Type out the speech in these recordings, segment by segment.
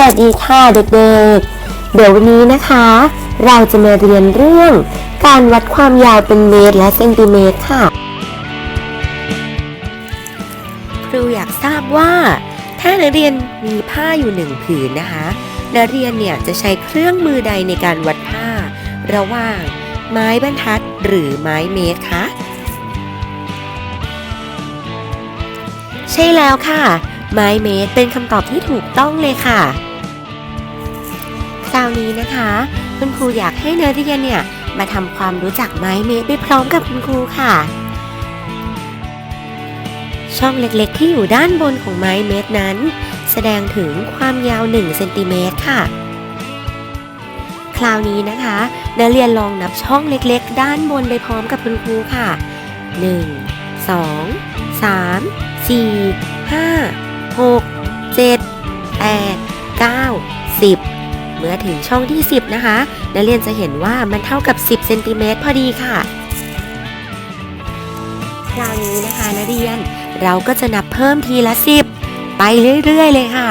วัสดีค่ะเด็กๆ เดี๋ยววันนี้นะคะ เราจะมาเรียนเรื่อง การวัดความยาวเป็นเมตรและเซนติเมตรค่ะ ครูอยากทราบว่า ถ้านักเรียนมีผ้าอยู่หนึ่งผืนนะคะนักเรียนเนี่ยจะใช้เครื่องมือใดในการวัดผ้า ระหว่าง ไม้บรรทัดหรือไม้เมตรคะใช่แล้วค่ะ ไม้เมตรเป็นคำตอบที่ถูกต้องเลยค่ะคราวนี้นะคะ คุณครูอยากให้นักเรียนเนี่ยมาทำความรู้จักไม้เมตรไปพร้อมกับคุณครูค่ะ ช่องเล็กๆที่อยู่ด้านบนของไม้เมตรนั้น แสดงถึงความยาว 1 เซนติเมตรค่ะ คราวนี้นะคะนักเรียนลองนับช่องเล็กๆ ด้านบนไปพร้อมกับคุณครูค่ะ 1 2 3 4 5 6 7 8 9 10เมื่อถึงช่องที่ 10 นะคะ นักเรียนจะเห็นว่ามันเท่ากับ 10เซนติเมตรพอดีค่ะ คราวนี้นะคะนักเรียนเราก็จะนับเพิ่มทีละ 10 ไปเรื่อยๆ เลยค่ะ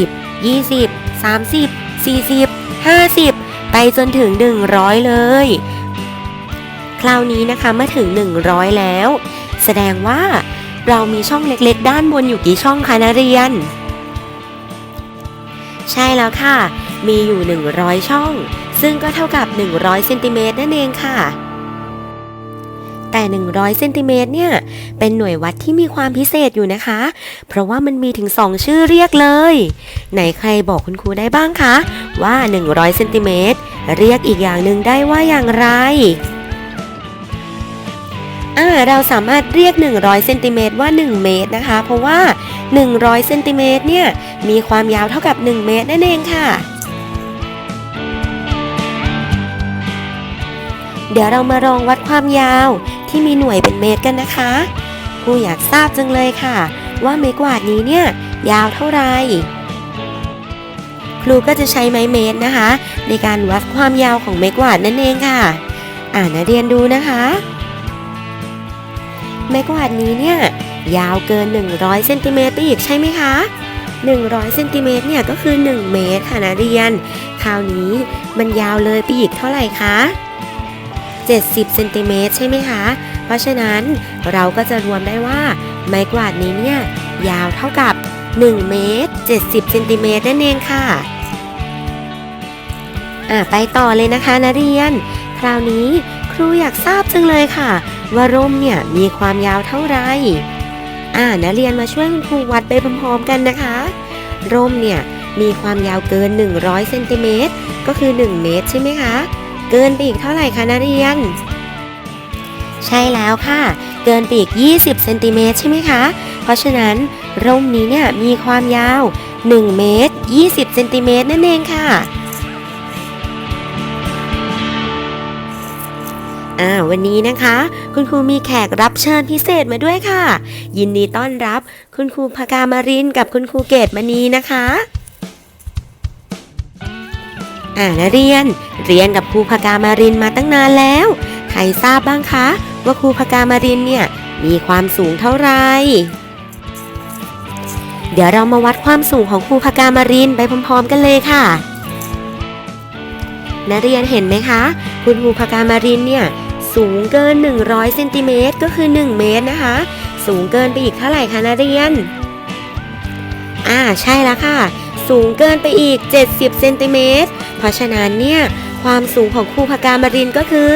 10 20 30 40 50 ไปจนถึง 100 เลย คราวนี้นะคะเมื่อถึง 100 แล้ว แสดงว่า เรามีช่องเล็กๆ ด้านบนอยู่กี่ช่องคะนักเรียน ใช่แล้วค่ะ มีอยู่ 100 ช่อง ซึ่งก็เท่ากับ 100เซนติเมตรนั่นเองค่ะ แต่ 100เซนติเมตรเนี่ย เป็นหน่วยวัดที่มีความพิเศษอยู่นะคะ เพราะว่ามันมีถึง 2 ชื่อเรียกเลย ไหนใครบอกคุณครูได้บ้างคะ ว่า 100เซนติเมตรเรียกอีกอย่างหนึ่งได้ว่าอย่างไร เราสามารถเรียก 100เซนติเมตรว่า 1 เมตรนะคะ เพราะว่า 100เซนติเมตรเนี่ยมีความยาวเท่ากับ 1 เมตรนั่นเองค่ะ เดี๋ยวเรามาลองวัดความยาวที่มีหน่วยเป็นเมตรกันนะคะครูอยากทราบจังเลยค่ะ ว่าไม้กวาดนี้เนี่ยยาวเท่าไหร่ครูก็จะใช้ไม้เมตรนะคะ ในการวัดความยาวของไม้กวาดนั่นเองค่ะ อ่านักเรียนดูนะคะ ไม้กวาดนี้เนี่ย ยาวเกิน 100เซนติเมตรไปอีกใช่ไหมคะ 100เซนติเมตรเนี่ยก็คือ 1 เมตรค่ะนักเรียน คราวนี้มันยาวเลยไปอีกเท่าไหร่คะ70เซนติเมตรใช่ไหมคะ เพราะฉะนั้นเราก็จะรวมได้ว่า ไม้กวาดนี้เนี่ยยาวเท่ากับ 1 เมตร 70เซนติเมตรนั่นเองค่ะ อะ ไปต่อเลยนะคะนักเรียน คราวนี้ครูอยากทราบจังเลยค่ะ ว่าร่มเนี่ยมีความยาวเท่าไหร่อ่านักเรียนมาช่วยคุณครูวัดไปพร้อมๆกันนะคะ ร่มเนี่ยมีความยาวเกิน 100เซนติเมตรก็คือ 1 เมตรใช่ไหมคะ เกินไปอีกเท่าไหร่คะนักเรียน ใช่แล้วค่ะ เกินไปอีก 20เซนติเมตรใช่ไหมคะ เพราะฉะนั้นร่มนี้เนี่ยมีความยาว 1 เมตร 20เซนติเมตรนั่นเองค่ะ อ่าวันนี้นะคะ คุณครูมีแขกรับเชิญพิเศษมาด้วยค่ะ ยินดีต้อนรับคุณครูพกามารินกับคุณครูเกตมณีนะคะอ่านักเรียนเรียนกับครูพกามารินมาตั้งนานแล้ว ใครทราบบ้างคะ ว่าครูพกามารินเนี่ยมีความสูงเท่าไหร่เดี๋ยวเรามาวัดความสูงของครูพกามารินไปพร้อมๆกันเลยค่ะนักเรียนเห็นไหมคะ คุณครูพกามารินเนี่ย สูงเกิน 100เซนติเมตรก็คือ 1 เมตรนะคะ สูงเกินไปอีกเท่าไหร่คะนักเรียน อ่าใช่แล้วค่ะ สูงเกินไปอีก 70เซนติเมตรเพราะฉะนั้นเนี่ยความสูงของครูพกามารินก็คือ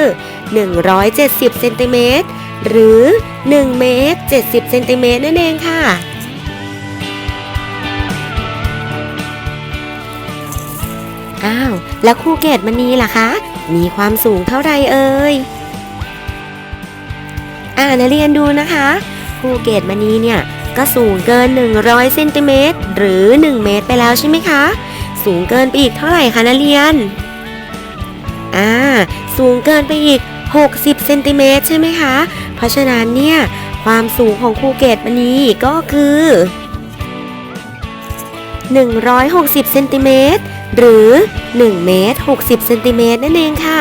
170เซนติเมตรหรือ 1 เมตร 70เซนติเมตรนั่นเองค่ะ อ้าว แล้วครูเกตมณีล่ะคะ มีความสูงเท่าไรเอ่ย อ่านเรียนดูนะคะครูเกตมณีเนี่ยก็สูงเกิน 100เซนติเมตรหรือ 1 เมตรไปแล้วใช่ไหมคะ สูงเกินไปอีกเท่าไหร่คะนักเรียน อ่า สูงเกินไปอีก 60เซนติเมตรใช่ไหมคะ เพราะฉะนั้นเนี่ย ความสูงของครูเกตมณีก็คือ 160เซนติเมตรหรือ 1 เมตร 60เซนติเมตรนั่นเองค่ะ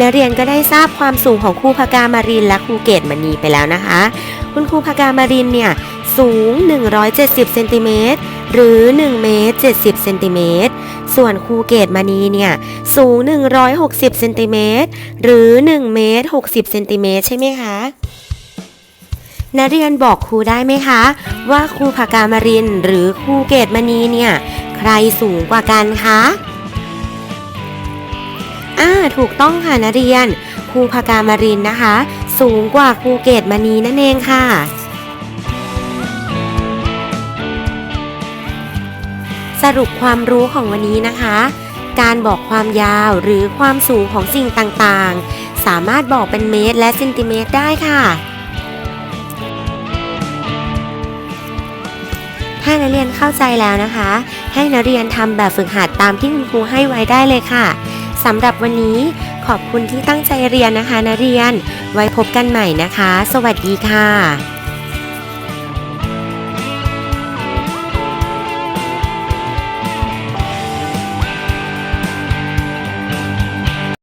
นักเรียนก็ได้ทราบความสูงของครูพกามารินและครูเกตมณีไปแล้วนะคะ คุณครูพกามารินเนี่ยสูง 170เซนติเมตรหรือ1เมตร70เซนติเมตร ส่วนครูเกตมานีเนี่ยสูง 160เซนติเมตรหรือ1เมตร60เซนติเมตรใช่ไหมคะนักเรียนบอกครูได้ไหมคะ ว่าครูพกามารินหรือครูเกตมณีเนี่ย ใครสูงกว่ากันคะ ถูกต้องค่ะนักเรียนครูพากามารินนะคะ สูงกว่าครูเกตมณีนั่นเองค่ะ สรุปความรู้ของวันนี้นะคะ การบอกความยาวหรือความสูงของสิ่งต่างๆ สามารถบอกเป็นเมตรและเซนติเมตรได้ค่ะถ้านักเรียนเข้าใจแล้วนะคะ ให้นักเรียนทำแบบฝึกหัดตามที่คุณครูให้ไว้ได้เลยค่ะ สำหรับวันนี้ขอบคุณที่ตั้งใจเรียนนะคะนักเรียน ไว้พบกันใหม่นะคะ สวัสดีค่ะ